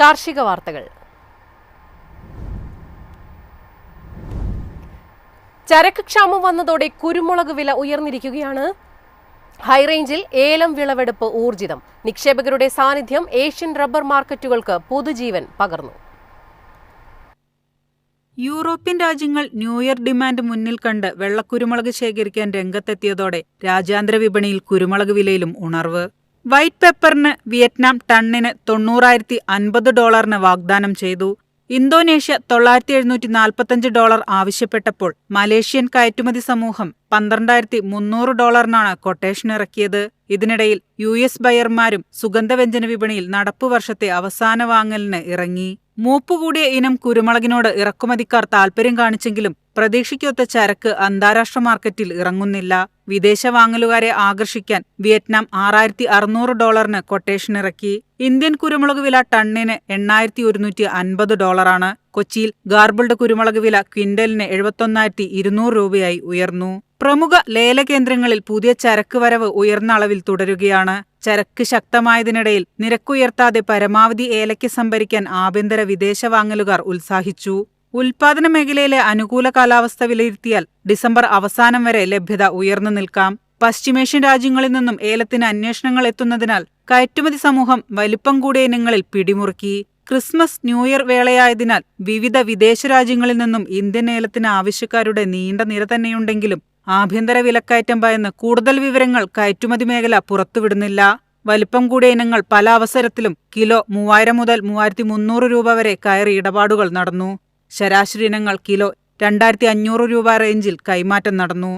കാർഷിക വാർത്തകൾ. ചരക്ക് ക്ഷാമം വന്നതോടെ കുരുമുളക് വില ഉയർന്നിരിക്കുകയാണ്. ഹൈറേഞ്ചിൽ ഏലം വിളവെടുപ്പ് ഊർജിതം. നിക്ഷേപകരുടെ സാന്നിധ്യം ഏഷ്യൻ റബ്ബർ മാർക്കറ്റുകൾക്ക് പുതുജീവൻ പകർന്നു. യൂറോപ്യൻ രാജ്യങ്ങൾ ന്യൂഇയർ ഡിമാൻഡ് മുന്നിൽ കണ്ട് വെള്ളക്കുരുമുളക് ശേഖരിക്കാൻ രംഗത്തെത്തിയതോടെ രാജ്യാന്തര വിപണിയിൽ കുരുമുളക് വിലയിലും ഉണർവ്. വൈറ്റ് പെപ്പറിന് വിയറ്റ്നാം ടണ്ണിന് തൊണ്ണൂറായിരത്തി അൻപത് ഡോളറിന് വാഗ്ദാനം ചെയ്തു. ഇന്തോനേഷ്യ തൊള്ളായിരത്തി എഴുന്നൂറ്റി നാൽപ്പത്തഞ്ച് ഡോളർ ആവശ്യപ്പെട്ടപ്പോൾ മലേഷ്യൻ കയറ്റുമതി സമൂഹം പന്ത്രണ്ടായിരത്തി മുന്നൂറ് ഡോളറിനാണ് കൊട്ടേഷൻ ഇറക്കിയത്. ഇതിനിടയിൽ യു എസ് ബയർമാരും സുഗന്ധവ്യഞ്ജന വിപണിയിൽ നടപ്പു വർഷത്തെ അവസാന വാങ്ങലിന് ഇറങ്ങി. മൂപ്പുകൂടിയ ഇനം കുരുമുളകിനോട് ഇറക്കുമതിക്കാർ താൽപര്യം കാണിച്ചെങ്കിലും പ്രതീക്ഷിക്കൊത്ത ചരക്ക് അന്താരാഷ്ട്ര മാർക്കറ്റിൽ ഇറങ്ങുന്നില്ല. വിദേശ വാങ്ങലുകാരെ ആകർഷിക്കാൻ വിയറ്റ്നാം ആറായിരത്തി അറുന്നൂറ് ഡോളറിന് കൊട്ടേഷൻ ഇറക്കി. ഇന്ത്യൻ കുരുമുളക് വില ടണ്ണിന് എണ്ണായിരത്തി ഒരുന്നൂറ്റി അൻപത് ഡോളറാണ്. കൊച്ചിയിൽ ഗാർബിൾഡ് കുരുമുളക് വില ക്വിന്റലിന് എഴുപത്തൊന്നായിരത്തി ഇരുന്നൂറ് രൂപയായി ഉയർന്നു. പ്രമുഖ ലേലകേന്ദ്രങ്ങളിൽ പുതിയ ചരക്ക് വരവ് ഉയർന്ന അളവിൽ തുടരുകയാണ്. ചരക്ക് ശക്തമായതിനിടയിൽ നിരക്കുയർത്താതെ പരമാവധി ഏലയ്ക്ക് സംഭരിക്കാൻ ആഭ്യന്തര വിദേശ വാങ്ങലുകാർ ഉത്സാഹിച്ചു. ഉൽപാദന മേഖലയിലെ അനുകൂല കാലാവസ്ഥ വിലയിരുത്തിയാൽ ഡിസംബർ അവസാനം വരെ ലഭ്യത ഉയർന്നു നിൽക്കാം. പശ്ചിമേഷ്യൻ രാജ്യങ്ങളിൽ നിന്നും ഏലത്തിന് അന്വേഷണങ്ങൾ എത്തുന്നതിനാൽ കയറ്റുമതി സമൂഹം വലിപ്പം കൂടിയ ഇനങ്ങളിൽ പിടിമുറുക്കി. ക്രിസ്മസ് ന്യൂഇയർ വേളയായതിനാൽ വിവിധ വിദേശ രാജ്യങ്ങളിൽ നിന്നും ഇന്ത്യൻ ഏലത്തിന് ആവശ്യക്കാരുടെ നീണ്ട നിര തന്നെയുണ്ടെങ്കിലും ആഭ്യന്തര വിലക്കയറ്റം ഭയന്ന് കൂടുതൽ വിവരങ്ങൾ കയറ്റുമതി മേഖല പുറത്തുവിടുന്നില്ല. വലിപ്പം കൂടിയ ഇനങ്ങൾ പല അവസരത്തിലും കിലോ മൂവായിരം മുതൽ മൂവായിരത്തി മുന്നൂറ് രൂപ വരെ കയറി ഇടപാടുകൾ നടന്നു. ശരാശരി ഇനങ്ങൾ കിലോ രണ്ടായിരത്തി അഞ്ഞൂറ് രൂപ റേഞ്ചിൽ കൈമാറ്റം നടന്നു.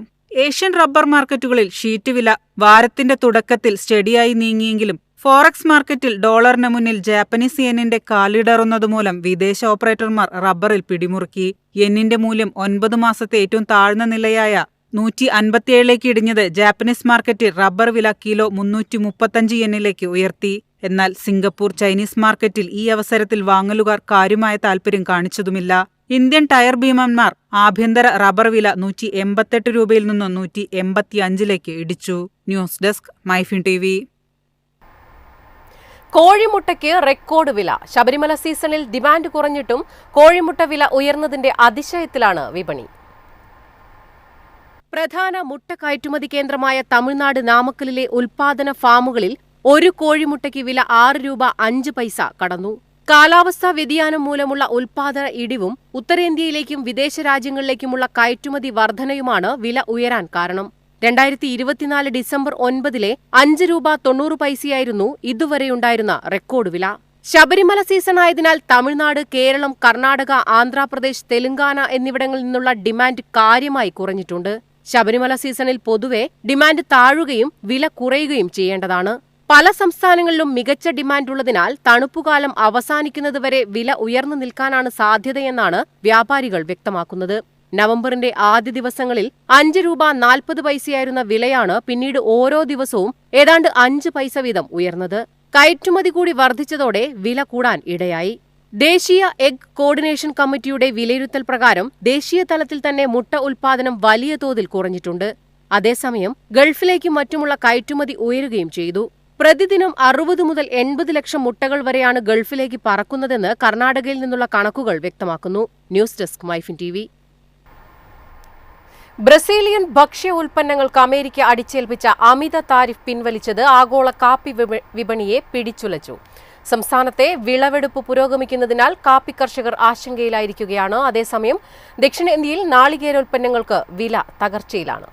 ഏഷ്യൻ റബ്ബർ മാർക്കറ്റുകളിൽ ഷീറ്റ് വില വാരത്തിന്റെ തുടക്കത്തിൽ സ്റ്റഡിയായി നീങ്ങിയെങ്കിലും ഫോറക്സ് മാർക്കറ്റിൽ ഡോളറിന് മുന്നിൽ ജാപ്പനീസ് യെന്നിന്റെ കാലിടറുന്നതുമൂലം വിദേശ ഓപ്പറേറ്റർമാർ റബ്ബറിൽ പിടിമുറുക്കി. യെന്നിന്റെ മൂല്യം ഒൻപത് മാസത്തെ ഏറ്റവും താഴ്ന്ന നിലയായ നൂറ്റി അൻപത്തിയേഴിലേക്ക് ഇടിഞ്ഞത് ജാപ്പനീസ് മാർക്കറ്റിൽ റബ്ബർ വില കിലോ മുന്നൂറ്റി മുപ്പത്തഞ്ച് യെന്നിലേക്ക് ഉയർത്തി. എന്നാൽ സിംഗപ്പൂർ ചൈനീസ് മാർക്കറ്റിൽ ഈ അവസരത്തിൽ വാങ്ങലുകാർ കാര്യമായ താൽപര്യം കാണിച്ചതുമില്ല. ഇന്ത്യൻ ടയർ ഭീമന്മാർ ആഭ്യന്തര റബ്ബർ വില നൂറ്റി എൺപത്തെട്ട് രൂപയിൽ നിന്ന് നൂറ്റി എൺപത്തിയഞ്ചിലേക്ക് ഇടിച്ചു. News desk Myfin T V. കോഴിമുട്ടയ്ക്ക് record വില. ശബരിമല സീസണിൽ ഡിമാൻഡ് കുറഞ്ഞിട്ടും കോഴിമുട്ട വില ഉയർന്നതിന്റെ അതിശയത്തിലാണ് വിപണി. പ്രധാന മുട്ട കയറ്റുമതി കേന്ദ്രമായ തമിഴ്നാട് നാമക്കലിലെ ഉൽപാദന ഫാമുകളിൽ ഒരു കോഴിമുട്ടയ്ക്ക് വില ആറ് രൂപ അഞ്ച് പൈസ കടന്നു. കാലാവസ്ഥാ വ്യതിയാനം മൂലമുള്ള ഉൽപാദന ഇടിവും ഉത്തരേന്ത്യയിലേക്കും വിദേശ രാജ്യങ്ങളിലേക്കുമുള്ള കയറ്റുമതി വർധനയുമാണ് വില ഉയരാൻ കാരണം. രണ്ടായിരത്തി ഇരുപത്തിനാല് ഡിസംബർ ഒൻപതിലെ അഞ്ച് രൂപ തൊണ്ണൂറ് പൈസയായിരുന്നു ഇതുവരെയുണ്ടായിരുന്ന റെക്കോർഡ് വില. ശബരിമല സീസൺ ആയതിനാൽ തമിഴ്നാട് കേരളം കർണാടക ആന്ധ്രാപ്രദേശ് തെലങ്കാന എന്നിവിടങ്ങളിൽ നിന്നുള്ള ഡിമാൻഡ് കാര്യമായി കുറഞ്ഞിട്ടുണ്ട്. ശബരിമല സീസണിൽ പൊതുവെ ഡിമാൻഡ് താഴുകയും വില കുറയുകയും ചെയ്യേണ്ടതാണ്. പല സംസ്ഥാനങ്ങളിലും മികച്ച ഡിമാൻഡുള്ളതിനാൽ തണുപ്പുകാലം അവസാനിക്കുന്നതുവരെ വില ഉയർന്നു നിൽക്കാനാണ് സാധ്യതയെന്നാണ് വ്യാപാരികൾ വ്യക്തമാക്കുന്നത്. നവംബറിന്റെ ആദ്യ ദിവസങ്ങളിൽ അഞ്ച് രൂപ നാൽപ്പത് പൈസയായിരുന്ന വിലയാണ് പിന്നീട് ഓരോ ദിവസവും ഏതാണ്ട് അഞ്ച് പൈസ വീതം ഉയർന്നത്. കയറ്റുമതി കൂടി വർദ്ധിച്ചതോടെ വില കൂടാൻ ഇടയായി. ദേശീയ എഗ് കോർഡിനേഷൻ കമ്മിറ്റിയുടെ വിലയിരുത്തൽ പ്രകാരം ദേശീയ തലത്തിൽ തന്നെ മുട്ട ഉൽപാദനം വലിയ തോതിൽ കുറഞ്ഞിട്ടുണ്ട്. അതേസമയം ഗൾഫിലേക്കും മറ്റുമുള്ള കയറ്റുമതി ഉയരുകയും ചെയ്തു. പ്രതിദിനം അറുപത് മുതൽ എൺപത് ലക്ഷം മുട്ടകൾ വരെയാണ് ഗൾഫിലേക്ക് പറക്കുന്നതെന്ന് കർണാടകയിൽ നിന്നുള്ള കണക്കുകൾ വ്യക്തമാക്കുന്നു. News desk Myfin T Brazilian ഭക്ഷ്യ ഉൽപ്പന്നങ്ങൾക്ക് അമേരിക്ക അടിച്ചേൽപ്പിച്ച അമിത താരിഫ് പിൻവലിച്ചത് ആഗോള കാപ്പി വിപണിയെ പിടിച്ചുലച്ചു. സംസ്ഥാനത്തെ വിളവെടുപ്പ് പുരോഗമിക്കുന്നതിനാൽ കാപ്പി കർഷകർ ആശങ്കയിലായിരിക്കുകയാണ്. അതേസമയം ദക്ഷിണേന്ത്യയിൽ നാളികേരോൽപ്പന്നങ്ങൾക്ക് വില തകർച്ചയിലാണ്.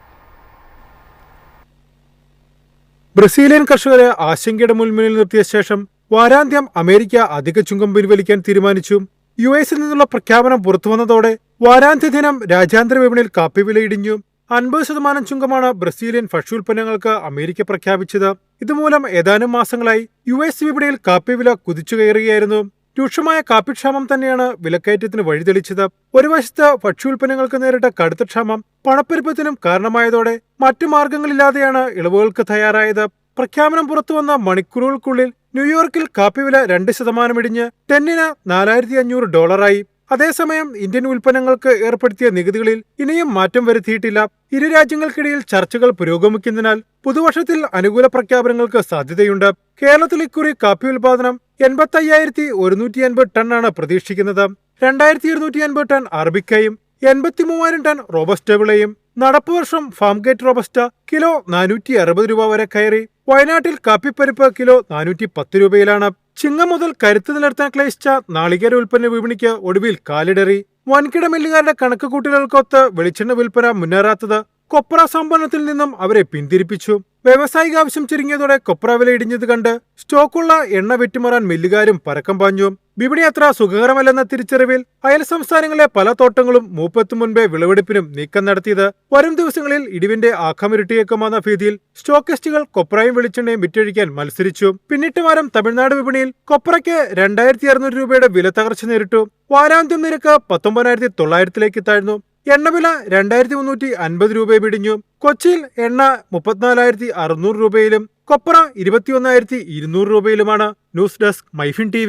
ബ്രസീലിയൻ കർഷകരെ ആശങ്കയുടെ മുൻമുന്നിൽ നിർത്തിയ ശേഷം വാരാന്ത്യം അമേരിക്ക അധിക ചുങ്കം പിൻവലിക്കാൻ തീരുമാനിച്ചു. യു എസിൽ നിന്നുള്ള പ്രഖ്യാപനം പുറത്തുവന്നതോടെ വാരാന്ത്യ ദിനം രാജ്യാന്തര വിപണിയിൽ കാപ്പി വില ഇടിഞ്ഞു. അൻപത് ശതമാനം ചുങ്കമാണ് ബ്രസീലിയൻ ഭക്ഷ്യോൽപ്പന്നങ്ങൾക്ക് അമേരിക്ക പ്രഖ്യാപിച്ചത്. ഇതുമൂലം ഏതാനും മാസങ്ങളായി യു എസ് വിപണിയിൽ കാപ്പി വില കുതിച്ചുകയറുകയായിരുന്നു. രൂക്ഷമായ കാപ്പിക്ഷാമം തന്നെയാണ് വിലക്കയറ്റത്തിന് വഴിതെളിച്ചത്. ഒരു വശത്ത് ഭക്ഷ്യോൽപ്പന്നങ്ങൾക്ക് നേരിട്ട കടുത്ത ക്ഷാമം പണപ്പെരുപ്പത്തിനും കാരണമായതോടെ മറ്റു മാർഗങ്ങളില്ലാതെയാണ് ഇളവുകൾക്ക് തയ്യാറായത്. പ്രഖ്യാപനം പുറത്തുവന്ന മണിക്കൂറുകൾക്കുള്ളിൽ ന്യൂയോർക്കിൽ കാപ്പി വില രണ്ട് ശതമാനം ഇടിഞ്ഞ് ടെന്നിന് നാലായിരത്തി അഞ്ഞൂറ് ഡോളറായി. അതേസമയം ഇന്ത്യൻ ഉൽപ്പന്നങ്ങൾക്ക് ഏർപ്പെടുത്തിയ നികുതികളിൽ ഇനിയും മാറ്റം വരുത്തിയിട്ടില്ല. ഇരു രാജ്യങ്ങൾക്കിടയിൽ ചർച്ചകൾ പുരോഗമിക്കുന്നതിനാൽ പുതുവർഷത്തിൽ അനുകൂല പ്രഖ്യാപനങ്ങൾക്ക് സാധ്യതയുണ്ട്. കേരളത്തിൽ ഇക്കുറി കാപ്പി ഉൽപാദനം എൺപത്തി അയ്യായിരത്തി ഒരുന്നൂറ്റി അൻപത് ടണ്ണാണ് പ്രതീക്ഷിക്കുന്നത്. രണ്ടായിരത്തി ഇരുന്നൂറ്റി അൻപത് ടൺ അറബിക്കയും എൺപത്തി മൂവായിരം ടൺ റോബസ്റ്റ വിളയും. നടപ്പ് വർഷം ഫാം ഗേറ്റ് റോബസ്റ്റ കിലോ നാനൂറ്റി അറുപത് രൂപ വരെ കയറി. വയനാട്ടിൽ കാപ്പിപ്പരിപ്പ് കിലോ നാനൂറ്റി പത്ത് രൂപയിലാണ്. ചിങ്ങം മുതൽ കരുത്ത് നിലനിർത്താൻ ക്ലേശിച്ച നാളികേര ഉൽപ്പന്ന വിപണിക്ക് ഒടുവിൽ കാലിടറി. വൻകിട മില്ലുകാരുടെ കണക്കുകൂട്ടലുകൾക്കൊത്ത് വെളിച്ചെണ്ണ വിൽപ്പന മുന്നേറാത്തത് കൊപ്ര സംഭരണത്തിൽ നിന്നും അവരെ പിന്തിരിപ്പിച്ചു. വ്യാവസായിക ആവശ്യം ചുരുങ്ങിയതോടെ കൊപ്ര വില ഇടിഞ്ഞത് കണ്ട് സ്റ്റോക്കുള്ള എണ്ണ വെട്ടിമാറാൻ മില്ലുകാരും പരക്കം പാഞ്ഞു. വിപണി അത്ര സുഖകരമല്ലെന്ന തിരിച്ചറിവിൽ അയൽ സംസ്ഥാനങ്ങളിലെ പല തോട്ടങ്ങളും മൂപ്പത്തു മുൻപേ വിളവെടുപ്പിനും നീക്കം നടത്തിയത് വരും ദിവസങ്ങളിൽ ഇടിവിന്റെ ആഖമിരട്ടിയേക്കുമെന്ന ഭീതിയിൽ സ്റ്റോക്കിസ്റ്റുകൾ കൊപ്രയും വെളിച്ചെണ്ണയും വിറ്റഴിക്കാൻ മത്സരിച്ചു. പിന്നിട്ട് വാരം തമിഴ്നാട് വിപണിയിൽ കൊപ്രയ്ക്ക് രണ്ടായിരത്തി അറുന്നൂറ് രൂപയുടെ വില തകർച്ച നേരിട്ടു. വാരാന്ത്യം നിരക്ക് പത്തൊമ്പതിനായിരത്തി തൊള്ളായിരത്തിലേക്ക് താഴ്ന്നു. എണ്ണവില രണ്ടായിരത്തി മുന്നൂറ്റി അൻപത് രൂപയെ പിടിഞ്ഞു. കൊച്ചിയിൽ എണ്ണ മുപ്പത്തിനാലായിരത്തി അറുന്നൂറ് രൂപയിലും കൊപ്ര ഇരുപത്തിയൊന്നായിരത്തി ഇരുന്നൂറ് രൂപയിലുമാണ്. News desk Myfin T